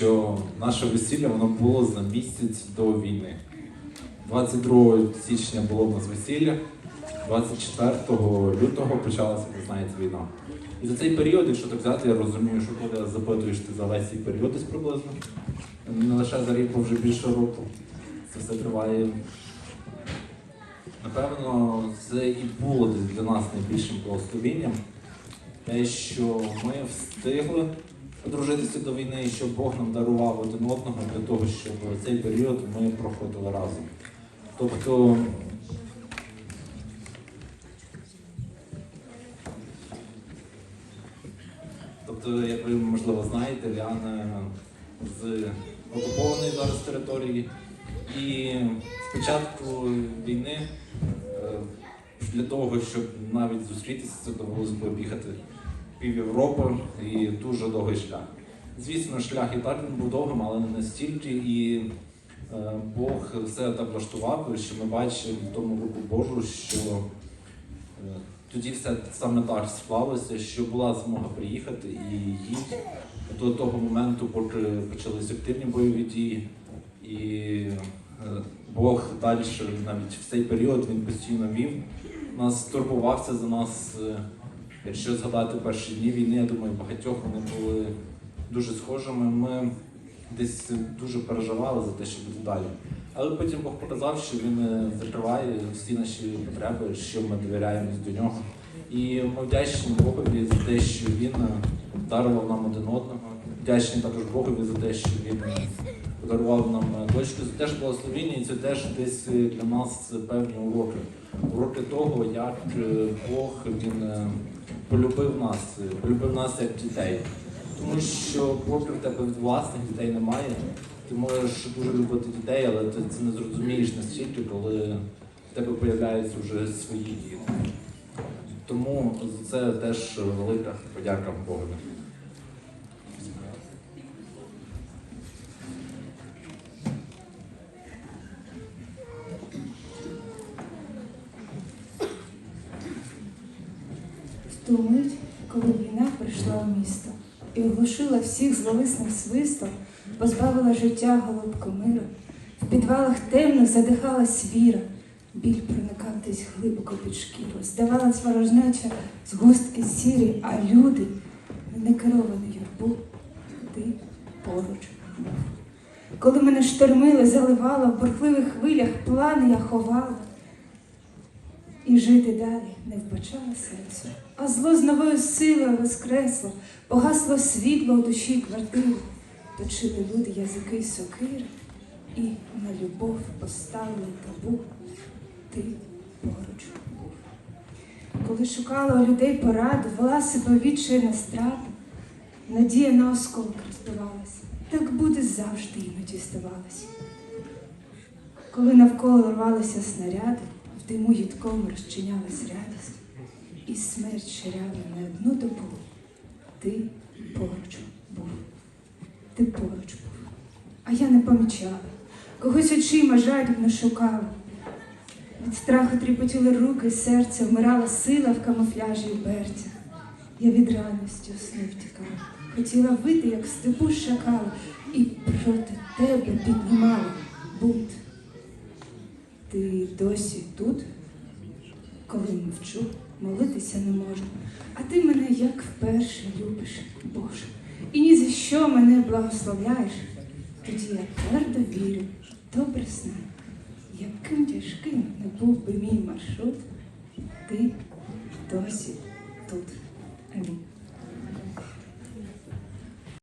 що наше весілля воно було за місяць до війни. 22 січня було в нас весілля, 24 лютого почалася, ви знаєте, війна. І за цей період, якщо так взяти, я розумію, що коли запитуєш ти за весь цей період десь приблизно, не лише за рік, бо вже більше року. Це все триває. Напевно, це і було для нас найбільшим благословенням. Те, що ми встигли одружитися до війни, і що Бог нам дарував один одного для того, щоб цей період ми проходили разом. Тобто Тобто, як ви можливо знаєте, Ліана з окупованої зараз території. І спочатку війни е, для того, щоб навіть зустрітися, це довелося б об'їхати пів Європи і дуже довгий шлях. Звісно, шлях і так він був довгим, але не настільки. І е, Бог все так влаштував, що ми бачимо в тому руку Божу, що е, тоді все саме так склалося, що була змога приїхати і їй до того моменту, поки почалися активні бойові дії. І е, Бог далі навіть в цей період він постійно вів. Нас турбувався за нас. Якщо згадати перші дні війни, я думаю, багатьох вони були дуже схожими. Ми десь дуже переживали за те, що буде далі. Але потім Бог показав, що він е, закриває всі наші потреби, що ми довіряємось до нього. І ми вдячні Богові за те, що він е, дарував нам один одного. Вдячні також Богові за те, що він е, подарував нам е, дочку. Це теж благословіння, і це теж десь для нас певні уроки. Уроки того, як Бог він полюбив нас, полюбив нас як дітей. Тому що в тебе власних дітей немає, ти можеш дуже любити дітей, але ти це не зрозумієш настільки, коли в тебе з'являються вже свої діти. Тому за це теж велика подяка. В ту мить, коли війна прийшла в місто і оглушила всіх зловисним свистом, позбавила життя голубку миру, в підвалах темних задихалась віра, біль проникав десь глибоко під шкіру, здавалась ворожнеча згустки сірі, а люди не керовані юрбу, ти поруч був. Коли мене штормили, заливала, в бурхливих хвилях плани я ховала. І жити далі не вбачала серцю, а зло з новою силою воскресло, погасло світло у душі квартири, точили люди язики сокири, і на любов поставили табу, ти поруч був. Коли шукала у людей поради, вела себе відчай на страту, надія на осколок розбивалась, так буде завжди іноді здавалось. Коли навколо рвалися снаряди, в диму їдком розчинялась радість, і смерть ширяла не одну добу. Ти поруч був, ти поруч був, а я не помічала, когось очима жадібно шукала. Від страху тріпотіли руки, серце, вмирала сила в камуфляжі і берцях. Я від радості сни втікала, хотіла вити, як степу шакала, і проти тебе піднімала бунт. Ти досі тут, коли мовчу, молитися не можу, а ти мене як вперше любиш, Боже, і ні за що мене благословляєш. Тоді я твердо вірю, добре знаю, яким тяжким не був би мій маршрут, ти досі тут. Амінь.